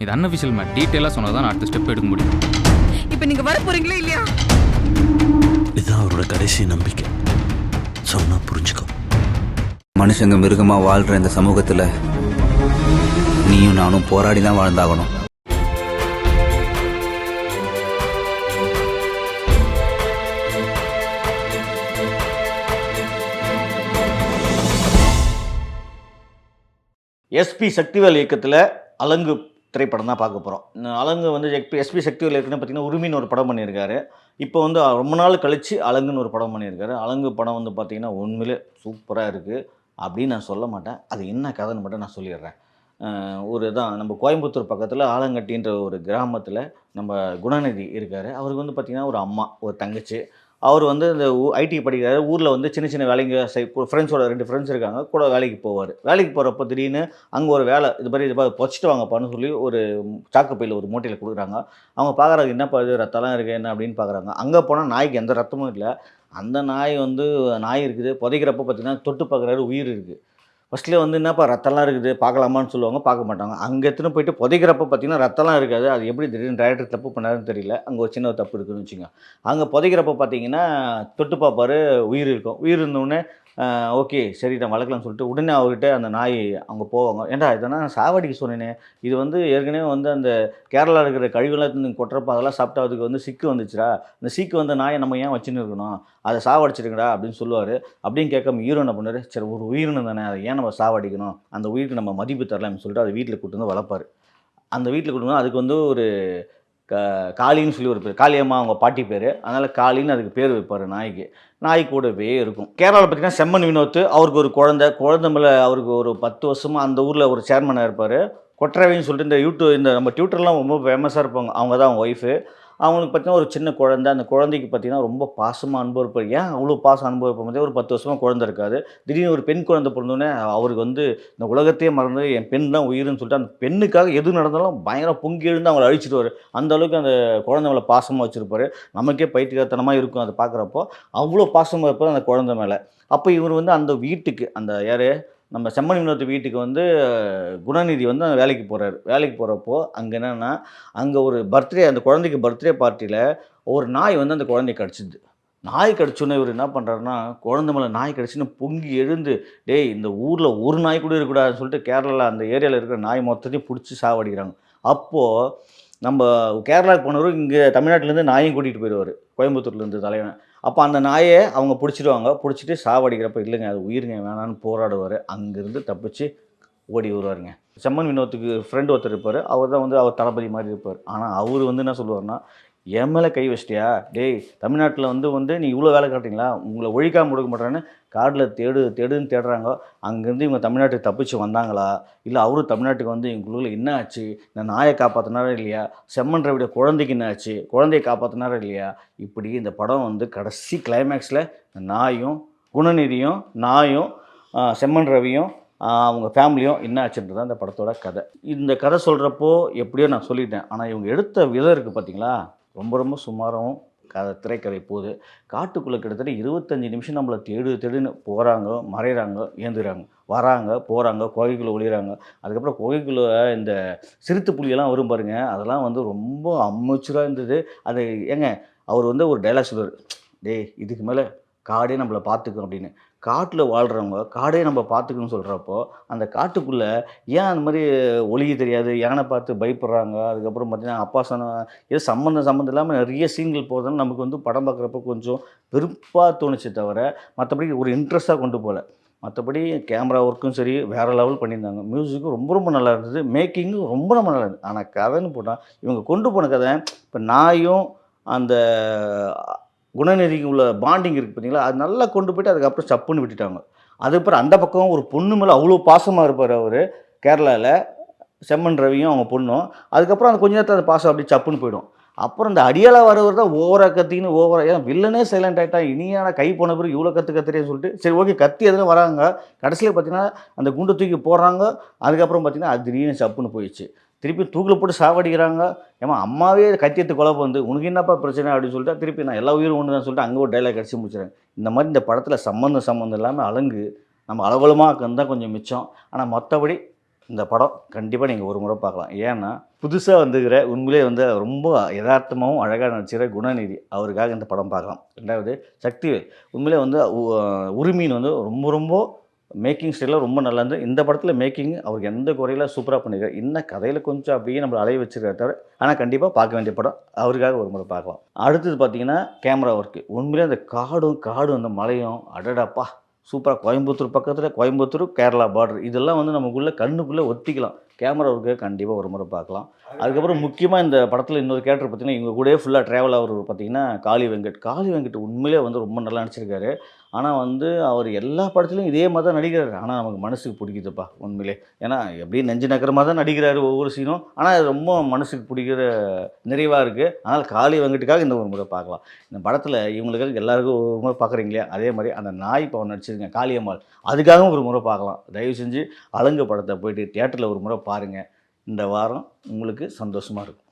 இது unofficial mat டீட்டெயிலாக சொன்னால் தான் நான் அடுத்த ஸ்டெப் எடுக்க முடியும். இப்போ நீங்க வர போறீங்களா இல்லையா? இதுதான் அவரோட கடைசி நம்பிக்கை. சொன்னா புரிஞ்சுக்கோ. மனுஷங்க மிருகமா வாழ்ற இந்த சமூகத்துல நீயும் நானும் போராடி தான் வாழ்ந்தாகணும் எஸ்பி சக்திவேல் இயக்கத்தில் அலங்கு திரைப்படம் தான் பார்க்க போகிறோம் அலங்கு வந்து எஸ்பி எஸ்பி சக்தியில் இருக்குன்னு பார்த்தீங்கன்னா உரிமைன்னு ஒரு படம் பண்ணியிருக்காரு. இப்போ வந்து ரொம்ப நாள் கழித்து அலங்குன்னு ஒரு படம் பண்ணியிருக்காரு. அலங்கு படம் வந்து பார்த்தீங்கன்னா உண்மையிலே சூப்பராக இருக்குது அப்படின்னு நான் சொல்ல மாட்டேன். அது என்ன கதைன்னு மட்டும் நான் சொல்லிடுறேன். ஒரு தான் நம்ம கோயம்புத்தூர் பக்கத்தில் ஆலங்கட்டின்ற ஒரு கிராமத்தில் நம்ம குணநிதி இருக்கார். அவருக்கு வந்து பார்த்திங்கன்னா ஒரு அம்மா ஒரு தங்கச்சி. அவர் வந்து இந்த ஐடி படிக்கிறாரு. ஊரில் வந்து சின்ன சின்ன வேலைங்க செய் ஃப்ரெண்ட்ஸோட ரெண்டு ஃப்ரெண்ட்ஸ் இருக்காங்க. கூட வேலைக்கு போவார். வேலைக்கு போகிறப்ப திடீர்னு அங்கே ஒரு வேலை இது மாதிரி இது மாதிரி பொச்சிட்டு வாங்கப்பான்னு சொல்லி ஒரு சாக்கு பையில் ஒரு மூட்டையில் கொடுக்குறாங்க. அவங்க பார்க்குறாங்க என்னப்பா இது? ரத்தம்லாம் இருக்குது என்ன? அப்படின்னு பார்க்குறாங்க அங்கே போனால் நாய்க்கு எந்த ரத்தமும் இல்லை. அந்த நாய் வந்து நாய் இருக்குது. புதைக்கிறப்ப பார்த்தீங்கன்னா தொட்டு பார்க்குறாரு உயிர் இருக்குது ஃபஸ்ட்டில் வந்து என்னப்பா ரத்தம்லாம் இருக்குது? பார்க்கலாமான்னு சொல்லுவாங்க பார்க்க மாட்டாங்க. அங்கே எடுத்துன்னு போயிட்டு புதைக்கிறப்ப பார்த்தீங்கன்னா ரத்தம்லாம் இருக்காது. அது எப்படி திடீர்னு டேரக்டர் தப்பு பண்ணாருன்னு தெரியல. அங்கே ஒரு சின்ன ஒரு தப்பு இருக்குதுன்னு வச்சுங்க அங்கே புதைக்கிறப்ப பார்த்தீங்கன்னா தொட்டு பார்ப்பாரு உயிர் இருக்கும். உயிர் இருந்தோடனே ஓகே சரி நான் வளர்க்கலாம்னு சொல்லிட்டு உடனே அவர்கிட்ட அந்த நாய் அவங்க போவாங்க. ஏன்டா இதெல்லாம் நான் சாவடிக்க சொன்னேனே. இது வந்து ஏற்கனவே வந்து அந்த கேரளா இருக்கிற கழிவுலாம் நீங்கள் கொட்டுறப்ப அதெல்லாம் சாப்பிட்டா அதுக்கு வந்து சிக்கு வந்துச்சுடா. இந்த சீக்கு வந்த நாயை நம்ம ஏன் வச்சுன்னு இருக்கணும்? அதை சாவடிச்சிருக்கடா அப்படின்னு சொல்லுவார். அப்படின்னு கேட்காம ஹீரோ என்ன பண்ணாரு சரி ஒரு உயிரினம் தானே அதை ஏன் நம்ம சாவடிக்கணும்? அந்த உயிருக்கு நம்ம மதிப்பு தரலாம்னு சொல்லிட்டு அதை வீட்டில் கூட்டு வந்து வளர்ப்பார். அந்த வீட்டில் கூட்டு வந்து அதுக்கு வந்து ஒரு காளின்னு சொல்லி ஒரு பேர். காளியம்மா அவங்க பாட்டி பேர். அதனால் காளின்னு அதுக்கு பேர் வைப்பார் நாய்க்கு. நாய் கூடவே இருக்கும். கேரளாவில் பார்த்தீங்கன்னா செம்மன் வினோத் அவருக்கு ஒரு குழந்தை. குழந்தை மேலே அவருக்கு ஒரு பத்து வருஷமாக அந்த ஊரில் ஒரு சேர்மனாக இருப்பார். கொற்றவைன்னு சொல்லிட்டு இந்த யூடியூப் இந்த நம்ம டியூட்டர்லாம் ரொம்ப ஃபேமஸாக இருப்பாங்க. அவங்க தான் அவங்க ஒய்ஃபு அவங்களுக்கு பார்த்தீங்கன்னா ஒரு சின்ன குழந்தை அந்த குழந்தைக்கு பார்த்தீங்கன்னா ரொம்ப பாசமாக அன்பு ஏன் அவ்வளோ பாசம் அன்பு ஒரு பத்து வருஷமாக குழந்தை இருக்காது. திடீர்னு ஒரு பெண் குழந்தை பிறந்தோடனே அவருக்கு வந்து இந்த உலகத்தையே மறந்து என் பெண் தான் உயிர்னு சொல்லிட்டு அந்த பெண்ணுக்காக எது நடந்தாலும் பயங்கர பொங்கி எழுந்து அவங்கள அழிச்சிடுவார். அந்த அளவுக்கு அந்த குழந்தை மேலே பாசமாக வச்சுருப்பாரு. நமக்கே பைத்தியக்காரத்தனமாக இருக்கும் அதை பார்க்குறப்போ. அவ்வளோ பாசமாக இருப்பார் அந்த குழந்தை மேலே. அப்போ இவர் வந்து அந்த வீட்டுக்கு அந்த யார்? நம்ம செம்மணி வினோத்து வீட்டுக்கு வந்து குணநிதி வந்து அந்த வேலைக்கு போகிறாரு வேலைக்கு போகிறப்போ அங்கே என்னென்னா அங்கே ஒரு பர்த்டே அந்த குழந்தைக்கு பர்த்டே பார்ட்டியில் ஒரு நாய் வந்து அந்த குழந்தைய கடிச்சிது. நாய் கடிச்சோன்னே இவர் என்ன பண்ணுறாருன்னா குழந்தை மேலே நாய் கடிச்சுன்னு பொங்கி எழுந்து டேய் இந்த ஊரில் ஒரு நாய் கூட இருக்கக்கூடாதுன்னு சொல்லிட்டு கேரளாவில் அந்த ஏரியாவில் இருக்கிற நாய் மொத்தத்தையும் பிடிச்சி சாவடிக்கிறாங்க. அப்போது நம்ம கேரளாவுக்கு போனவர் இங்கே தமிழ்நாட்டிலேருந்து நாயும் கூட்டிகிட்டு போயிடுவார் கோயம்புத்தூர்லேருந்து தலைவன். அப்போ அந்த நாயை அவங்க பிடிச்சிடுவாங்க. பிடிச்சிட்டு சாவடிக்கிறப்ப இல்லைங்க அது உயிருங்க வேணான்னு போராடுவார். அங்கேருந்து தப்பிச்சு ஓடி வருவாருங்க. செம்மன் வினோத்துக்கு ஃப்ரெண்டு ஒருத்தர் இருப்பார். அவர் தான் வந்து அவர் தளபதி மாதிரி இருப்பார். ஆனால் அவர் வந்து என்ன சொல்லுவார்னா என் மேலே கை வச்சிட்டியா? டேய் தமிழ்நாட்டில் வந்து வந்து நீ இவ்வளோ வேலை காட்டுறீங்களா? உங்களை ஒழிக்காமல் கொடுக்க மாட்டேன்னு காட்டில் தேடு தேடுன்னு தேடுறாங்க. அங்கேருந்து இவங்க தமிழ்நாட்டுக்கு தப்பிச்சு வந்தாங்களா? இல்லை அவரும் தமிழ்நாட்டுக்கு வந்து எங்களுக்குள்ள என்ன ஆச்சு? இந்த நாயை காப்பாற்றினாரா இல்லையா? செம்மன் ரவியோட குழந்தைக்கு என்ன ஆச்சு? குழந்தையை காப்பாற்றினாரா இல்லையா? இப்படி இந்த படம் வந்து கடைசி கிளைமேக்ஸில் நாயும் குணநிதியும் நாயும் செம்மன் ரவியும் அவங்க ஃபேமிலியும் என்ன ஆச்சுன்றது தான் இந்த படத்தோட கதை. இந்த கதை சொல்கிறப்போ எப்படியோ நான் சொல்லிட்டேன். ஆனால் இவங்க எடுத்த விதம் இருக்குது பார்த்தீங்களா ரொம்ப ரொம்ப சுமாரம் கதை திரைக்கதை போகுது. காட்டுக்குள்ளே கிட்டத்தட்ட இருபத்தஞ்சி நிமிஷம் நம்மளை தேடு தேடுன்னு போகிறாங்க மறைகிறாங்க ஏந்துறாங்க. வராங்க போகிறாங்க குகைக்குள்ளே ஒளிகிறாங்க அதுக்கப்புறம் குகைக்குள்ளே இந்த சிறுத்து புலியெல்லாம் வரும் பாருங்கள் அதெல்லாம் வந்து ரொம்ப அம்முச்சராக இருந்தது. அது ஏங்க அவர் வந்து ஒரு டைலாக் சொல்லுவார் டேய் இதுக்கு மேலே காடே நம்மளை பார்த்துக்கும் அப்படின்னு. காட்டில் வாழ்கிறவங்க காடே நம்ம பார்த்துக்கணும்னு சொல்கிறப்போ அந்த காட்டுக்குள்ளே ஏன் அந்த மாதிரி ஒளிய தெரியாது? யானை பார்த்து பயப்படுறாங்க. அதுக்கப்புறம் பார்த்தீங்கன்னா அப்பா சொன்ன ஏதோ சம்மந்தம் சம்மந்தம் இல்லாமல் நிறைய சீன்கள் போகிறதுனால நமக்கு வந்து படம் பார்க்குறப்ப கொஞ்சம் வெறுப்பாக தோணுச்சு தவிர மற்றபடி ஒரு இன்ட்ரெஸ்ட்டாக கொண்டு போகல மற்றபடி கேமரா ஒர்க்கும் சரி வேறு லெவல் பண்ணியிருந்தாங்க. மியூசிக்கும் ரொம்ப ரொம்ப நல்லா இருந்தது. மேக்கிங்கும் ரொம்ப ரொம்ப நல்லா இருந்தது. ஆனால் கதைன்னு போட்டால் இவங்க கொண்டு போன கதை இப்போ நாயும் அந்த குணநெறிக்கு உள்ள பாண்டிங் இருக்குது பார்த்தீங்களா? அது நல்லா கொண்டு போயிட்டு அதுக்கப்புறம் சப்புன்னு விட்டுட்டாங்க. அதுக்கப்புறம் அந்த பக்கம் ஒரு பொண்ணு மேலே அவ்வளோ பாசமாக இருப்பார் அவர் கேரளாவில் செம்மன் ரவியும் அவங்க பொண்ணும். அதுக்கப்புறம் அந்த கொஞ்ச நேரத்தில் அந்த பாசம் அப்படி சப்புன்னு போயிடும். அப்புறம் இந்த அடியாலாக வரவர் தான் ஓவராக கத்தின்னு ஓவராக ஏன் வில்லனே சைலண்ட் ஆகிட்டான் இனியான கை போன பிறகு இவ்வளோ கற்று கத்துறேன்னு சொல்லிட்டு சரி ஓகே கத்தி எதுனா வராங்க. கடைசியில் பார்த்தீங்கன்னா அந்த குண்டை தூக்கி போடுறாங்க. அதுக்கப்புறம் பார்த்தீங்கன்னா அது திடீர்னு சப்புன்னு போயிடுச்சு. திருப்பி தூக்கில் போட்டு சாவடிக்கிறாங்க. ஏமா அம்மாவே கத்தியத்து குழப்ப வந்து உனக்கு என்னப்பா பிரச்சனை அப்படின்னு சொல்லிட்டு திருப்பி நான் எல்லா உயிரும் ஒன்று தான் சொல்லிட்டு அங்கே ஒரு டைலாக் அடிச்சு முடிச்சிடுறேன். இந்த மாதிரி இந்த படத்தில் சம்மந்தம் சம்மந்தம் இல்லாமல் அலங்கு நம்ம அளவலமாக தான் கொஞ்சம் மிச்சம். ஆனால் மற்றபடி இந்த படம் கண்டிப்பாக நீங்கள் ஒரு முறை பார்க்கலாம். ஏன்னா புதுசாக வந்துக்கிற உண்மையிலே வந்து ரொம்ப யதார்த்தமாகவும் அழகாக நடிச்சிக்கிற குணநிதி அவருக்காக இந்த படம் பார்க்கலாம். ரெண்டாவது சக்திவேல். உண்மையிலே வந்து உ- உரிமையின் வந்து ரொம்ப ரொம்ப மேக்கிங் ஸ்டைலில் ரொம்ப நல்லா இருந்தது. இந்த படத்தில் மேக்கிங் அவருக்கு எந்த குறையில சூப்பராக பண்ணியிருக்காரு இன்னும் கதையில் கொஞ்சம் அப்படியே நம்ம அலைய வச்சுருக்காரு தவிர ஆனால் கண்டிப்பாக பார்க்க வேண்டிய படம் அவருக்காக ஒரு முறை பார்க்கலாம். அடுத்தது பார்த்தீங்கன்னா கேமரா ஒர்க்கு உண்மையிலே அந்த காடும் காடும் அந்த மலையும் அடடாப்பா சூப்பராக கோயம்புத்தூர் பக்கத்தில் கோயம்புத்தூர் கேரளா பார்டர் இதெல்லாம் வந்து நமக்குள்ளே கண்ணுக்குள்ளே ஒத்திக்கலாம். கேமரா ஒர்க்கு கண்டிப்பாக ஒரு முறை பார்க்கலாம். அதுக்கப்புறம் முக்கியமாக இந்த படத்தில் இன்னொரு கேரக்டர் பார்த்தீங்கன்னா இவங்க கூடயே ஃபுல்லாக ட்ராவல் ஆகுறது பார்த்தீங்கன்னா காளி வெங்கட். காளி வெங்கட் உண்மையிலே வந்து ரொம்ப நல்லா நடிச்சிருக்காரு. ஆனால் வந்து அவர் எல்லா படத்துலையும் இதே மாதிரி தான் நடிக்கிறாரு. ஆனால் நமக்கு மனசுக்கு பிடிக்குதுப்பா உண்மையிலே. ஏன்னா எப்படியும் நெஞ்சு மாதிரி தான் நடிக்கிறாரு ஒவ்வொரு சீனும் ஆனால் அது ரொம்ப மனசுக்கு பிடிக்கிற நிறைவாக இருக்குது அதனால் காளி வெங்கட்டுக்காக இந்த ஒரு முறை பார்க்கலாம். இந்த படத்தில் இவங்களுக்காக எல்லாருக்கும் ஒரு முறை பார்க்குறீங்களே அதே மாதிரி அந்த நாய் பவன் நடிச்சிருங்க காளியம்மாள். அதுக்காகவும் ஒரு முறை பார்க்கலாம். தயவு செஞ்சு அலங்கு படத்தை போயிட்டு தியேட்டரில் ஒரு முறை பாருங்கள் இந்த வாரம் உங்களுக்கு சந்தோஷமாக இருக்கும்.